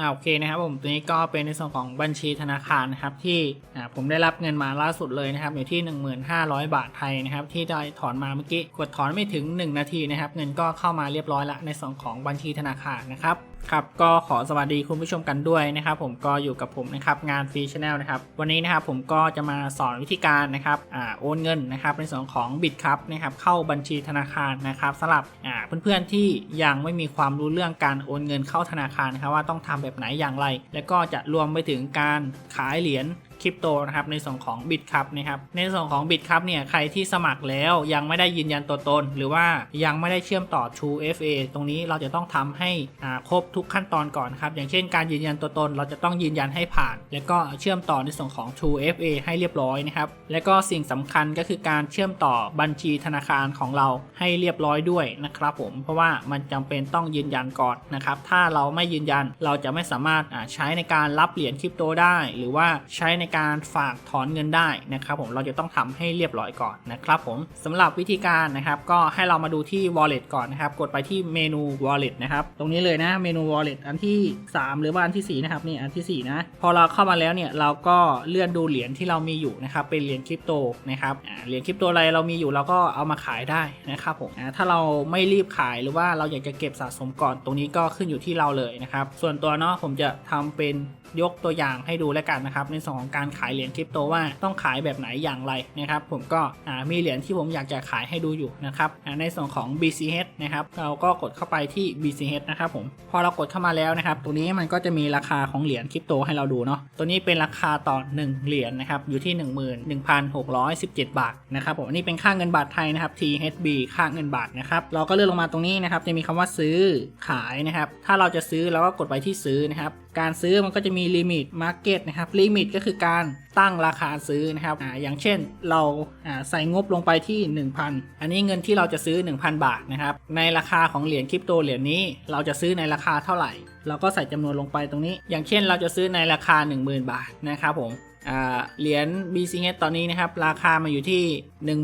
อ่าโอเคนะครับผมตัวนี้ก็เป็นในส่วนของบัญชีธนาคารนะครับที่อ่าผมได้รับเงินมาล่าสุดเลยนะครับอยู่ที่ 1500 บาทไทยนะครับที่ได้ถอนมาเมื่อกี้กดถอนไม่ถึง 1 นาทีนะครับเงินก็เข้ามาเรียบร้อยละในส่วนของบัญชีธนาคารนะครับครับก็ขอสวัสดีคุณผู้ชมกันด้วยนะครับ ผมก็อยู่กับผมนะครับงานฟรีชแนลนะครับวันนี้นะครับผมก็จะมาสอนวิธีการนะครับอโอนเงินนะครับในส่วนของบิตครับนะครับเข้าบัญชีธนาคารนะครับสำหรับเพื่อนๆที่ยังไม่มีความรู้เรื่องการโอนเงินเข้าธนาคารนะครับว่าต้องทำแบบไหนอย่างไร และก็จะรวมไปถึงการขายเหรียญ คริปโตนะครับในส่วนของ b i t ครับนะครับในส่วนของ b i t ครับเนี่ยใครที่สมัครแล้วยังไม่ได้ยืนยันตัวตน หรือว่ายังไม่ได้เชื่อมต่อ True FA ตรงนี้เราจะต้องทำให้ครบทุกขั้นตอนก่อนครับอย่างเช่นการยืนยันตัวตน เราจะต้องยืนยันให้ผ่าน แล้วก็เชื่อมต่อในส่วนของ True FA ให้เรียบร้อยนะครับและก็สิ่งสำคัญก็คือการเชื่อมต่อบัญชีธนาคารของเราให้เรียบร้อยด้วยนะครับผมเพราะว่ามันจำเป็นต้องยืนยันก่อนนะครับถ้าเราไม่ยืนยันเราจะไม่สามารถใช้ในการรับเหรียญคริปโตได้ หรือว่าใช้ในการฝากถอนเงินได้นะครับผมเราจะต้องทำให้เรียบร้อยก่อนนะครับผมสำหรับวิธีการนะครับก็ให้เรามาดูที่ wallet ก่อนนะครับ กดไปที่เมนู wallet นะครับตรงนี้เลยนะเมนู wallet อันที่ 3 หรือว่าอันที่ 4 นะครับนี่อันที่ 4 นะ พอเราเข้ามาแล้วเนี่ยเราก็เลื่อนดูเหรียญที่เรามีอยู่นะครับเป็นเหรียญคริปโตนะครับเหรียญคริปโตอะไรเรามีอยู่เราก็เอามาขายได้นะครับผมถ้าเราไม่รีบขายหรือว่าเราอยากจะเก็บสะสมก่อนตรงนี้ก็ขึ้นอยู่ที่เราเลยนะครับส่วนตัวเนาะผมจะทำเป็น ยกตัวอย่างให้ดูแล้วกันนะครับ ในส่วนของการขายเหรียญคริปโตว่าต้องขายแบบไหนอย่างไรนะครับ ผมก็มีเหรียญที่ผมอยากจะขายให้ดูอยู่นะครับในส่วนของ BCH นะครับ เราก็กดเข้าไปที่ BCH นะครับผมพอเรากดเข้ามาแล้วนะครับตรงนี้มันก็จะมีราคาของเหรียญคริปโตให้เราดูเนาะตัวนี้เป็นราคาต่อ 1 เหรียญนะครับอยู่ที่ 11,617 บาทนะครับผมอันนี้เป็นค่าเงินบาทไทยนะครับ THB ค่าเงินบาทนะครับเราก็เลื่อนลงมาตรงนี้นะครับจะมีคำว่าซื้อขายนะครับ ถ้าเราจะซื้อเราก็กดไปที่ซื้อนะครับ การซื้อมันก็จะมีลิมิตมาร์เก็ตนะครับลิมิตก็คือการตั้งราคาซื้อนะครับออย่างเช่นเราใส่งบลงไปที่ 1,000 อันนี้เงินที่เราจะซื้อ 1,000 บาทนะครับในราคาของเหรียญคริปโตเหรียญนี้ เราจะซื้อในราคาเท่าไหร่ เราก็ใส่จำนวนลงไปตรงนี้ อย่างเช่นเราจะซื้อในราคา 10,000 บาทนะครับผม เหรียญ BCH ตอนนี้นะครับ ราคามาอยู่ที่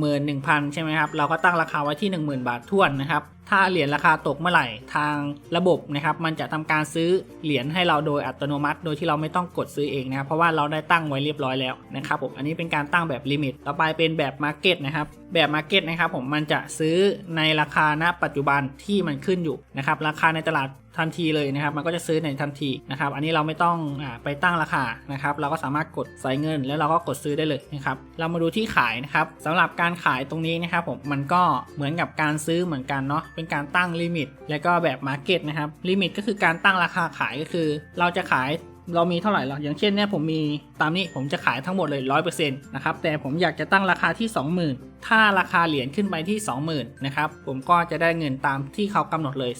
11,000 ใช่ไหมครับ เราก็ตั้งราคาไว้ที่ 10,000 บาทท้วนนะครับ ถ้าเหรียญราคาตกเมื่อไหร่ทางระบบนะครับ มันจะทำการซื้อเหรียญให้เราโดยอัตโนมัติ โดยที่เราไม่ต้องกดซื้อเองนะครับ เพราะว่าเราได้ตั้งไว้เรียบร้อยแล้วนะครับผม อันนี้เป็นการตั้งแบบลิมิต ต่อไปเป็นแบบมาร์เก็ตนะครับแบบ Market นะครับผมมันจะซื้อในราคาณปัจจุบันที่มันขึ้นอยู่นะครับราคาในตลาดทันทีเลยนะครับ มันก็จะซื้อในทันทีนะครับ อันนี้เราไม่ต้องอไปตั้งราคานะครับ เราก็สามารถกดใส่เงิน แล้วเราก็กดซื้อได้เลยนะครับ เรามาดูที่ขายนะครับสำหรับการขายตรงนี้นะครับผมมันก็เหมือนกับการซื้อเหมือนกันเนาะเป็นการตั้งลิมิต แล้วก็แบบมาร์เก็ตนะครับลิมิตก็คือการตั้งราคาขายก็คือ เราจะขายเรามีเท่าไหร่หรออย่างเช่นเนี่ยผมมีตามนี้ผมจะขายทั้งหมดเลย 100%นะครับแต่ผมอยากจะตั้งราคาที่ 20,000 ถ้าราคาเหรียญขึ้นไปที่ 20,000นะครับผมก็จะได้เงินตามที่เขากำหนดเลย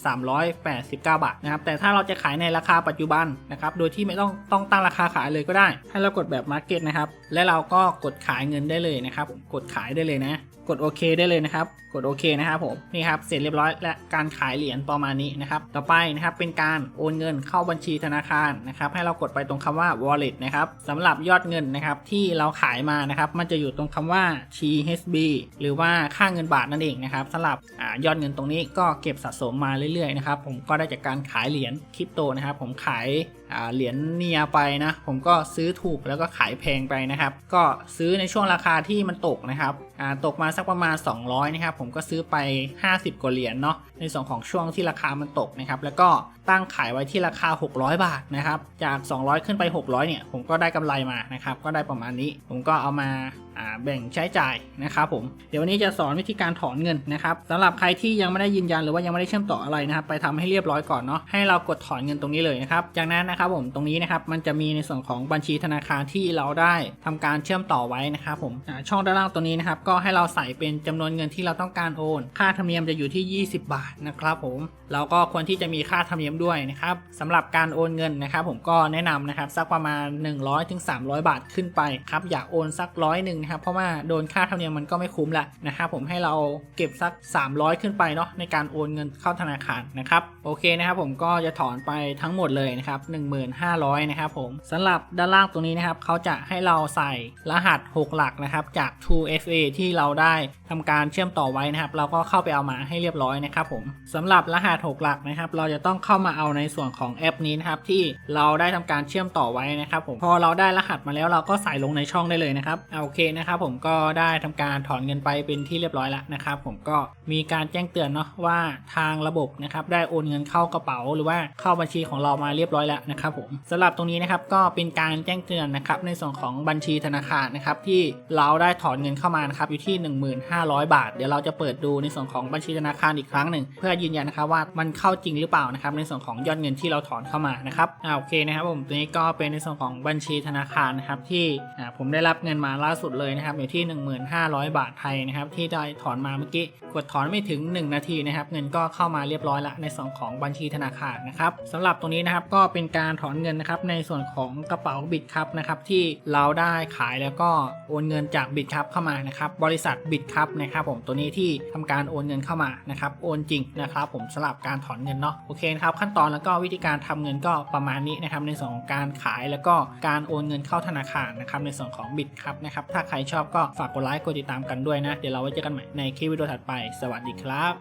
389 บาทนะครับแต่ถ้าเราจะขายในราคาปัจจุบันนะครับโดยที่ไม่ต้องต้องตั้งราคาขายเลยก็ได้ ให้เรากดแบบ Market นะครับและเราก็กดขายเงินได้เลยนะครับกดขายได้เลยนะกดโอเคได้เลยนะครับ กดโอเคนะครับผม นี่ครับ เสร็จเรียบร้อยและการขายเหรียญประมาณนี้นะครับ ต่อไปนะครับเป็นการโอนเงินเข้าบัญชีธนาคารนะครับ ให้เรากดไปตรงคำว่า wallet นะครับสำหรับยอดเงินนะครับที่เราขายมานะครับ มันจะอยู่ตรงคำว่า THB หรือว่าค่าเงินบาทนั่นเองนะครับสำหรับอยอดเงินตรงนี้ก็เก็บสะสมมาเรื่อยๆนะครับผมก็ได้จากการขายเหรียญคริปโตนะครับผมขาย เหรียญเนียไปนะ ผมก็ซื้อถูกแล้วก็ขายแพงไปนะครับ ก็ซื้อในช่วงราคาที่มันตกนะครับตกมาสักประมาณ 200นะครับผมก็ซื้อไป 50 กว่าเหรียญเนาะในส่วนของช่วงที่ราคามันตกนะครับแล้วก็ตั้งขายไว้ที่ราคา 600 บาทนะครับจาก 200 ขึ้นไป 600เนี่ยผมก็ได้กำไรมานะครับก็ได้ประมาณนี้ ผมก็เอามาอ่าแบ่งใช้จ่ายนะครับผมเดี๋ยววันนี้จะสอนวิธีการถอนเงินนะครับสำหรับใครที่ยังไม่ได้ยืนยันหรือว่ายังไม่ได้เชื่อมต่ออะไรนะครับไปทำให้เรียบร้อยก่อนเนาะให้เรากดถอนเงินตรงนี้เลยนะครับจากนั้นนะครับผมตรงนี้นะครับมันจะมีในส่วนของบัญชีธนาคารที่เราได้ทำการเชื่อมต่อไว้นะครับผมช่องด้านล่างตัวนี้นะครับก็ให้เราใส่เป็นจำนวนเงินที่เราต้องการโอน ค่าธรรมเนียมจะอยู่ที่ 20 บาทนะครับผมเราก็ควรที่จะมีค่าธรรมเนียมด้วยนะครับสำหรับการโอนเงินนะครับผมก็แนะนำนะครับสักประมาณ 100-300บาทขึ้นไปครับอยากโอนสักร้อยหนึ่งนะครับเพราะว่าโดนค่าธรรมเนียมมันก็ไม่คุ้มละนะครับผมให้เราเก็บสัก 300 ขึ้นไปเนาะในการโอนเงินเข้าธนาคารนะครับโอเคนะครับผมก็จะถอนไปทั้งหมดเลยนะครับ1500 นะครับผมสำหรับด้านล่างตรงนี้นะครับเขาจะให้เราใส่รหัส 6 หลักนะครับจาก 2FA ที่เราได้ทำการเชื่อมต่อไว้นะครับ เราก็เข้าไปเอามาให้เรียบร้อยนะครับผมสำหรับรหัส 6 หลักนะครับ เราจะต้องเข้ามาเอาในส่วนของแอปนี้นะครับที่เราได้ทำการเชื่อมต่อไว้นะครับผมพอเราได้รหัสมาแล้วเราก็ใส่ลงในช่องได้เลยนะครับเอาโอเคนะครับผมก็ได้ทำการถอนเงินไปเป็นที่เรียบร้อยแล้วนะครับผมก็มีการแจ้งเตือนเนาะว่าทางระบบนะครับได้โอนเงินเข้ากระเป๋าหรือว่าเข้าบัญชีของเรามาเรียบร้อยแล้วนะครับผมสำหรับตรงนี้นะครับก็เป็นการแจ้งเตือนนะครับในส่วนของบัญชีธนาคารนะครับที่เราได้ถอนเงินเข้ามานะครับอยู่ที่ 1500 บาท เดี๋ยวเราจะเปิดดูในส่วนของบัญชีธนาคารอีกครั้งหนึ่ง เพื่อยืนยันนะครับว่ามันเข้าจริงหรือเปล่านะครับในส่วนของยอดเงินที่เราถอนเข้ามานะครับอ่าโอเคนะครับผมตัวนี้ก็เป็นในส่วนของบัญชีธนาคารนะครับที่อ่าผมได้รับเงินมาล่าสุดเลยนะครับอยู่ที่ 1500 บาทไทยนะครับที่ได้ถอนมาเมื่อกี้กดถอนไม่ถึง 1 นาทีนะครับเงินก็เข้ามาเรียบร้อยละในส่วนของบัญชีธนาคารนะครับสำหรับตรงนี้นะครับก็เป็นการการถอนเงินนะครับในส่วนของกระเป๋าบิตครับนะครับที่เราได้ขายแล้วก็โอนเงินจากบิตครับเข้ามานะครับบริษัทบิตครับนะครับผมตัวนี้ที่ทำการโอนเงินเข้ามานะครับโอนจริงนะครับผมสำหรับการถอนเงินเนาะโอเคนะครับขั้นตอนแล้วก็วิธีการทำเงินก็ประมาณนี้นะครับในส่วนของการขายแล้วก็การโอนเงินเข้าธนาคารนะครับในส่วนของบิตครับนะครับถ้าใครชอบก็ฝากกดไลค์กดติดตามกันด้วยนะ เดี๋ยวเราไว้เจอกันใหม่ในคลิปวิดีโอถัดไป สวัสดีครับ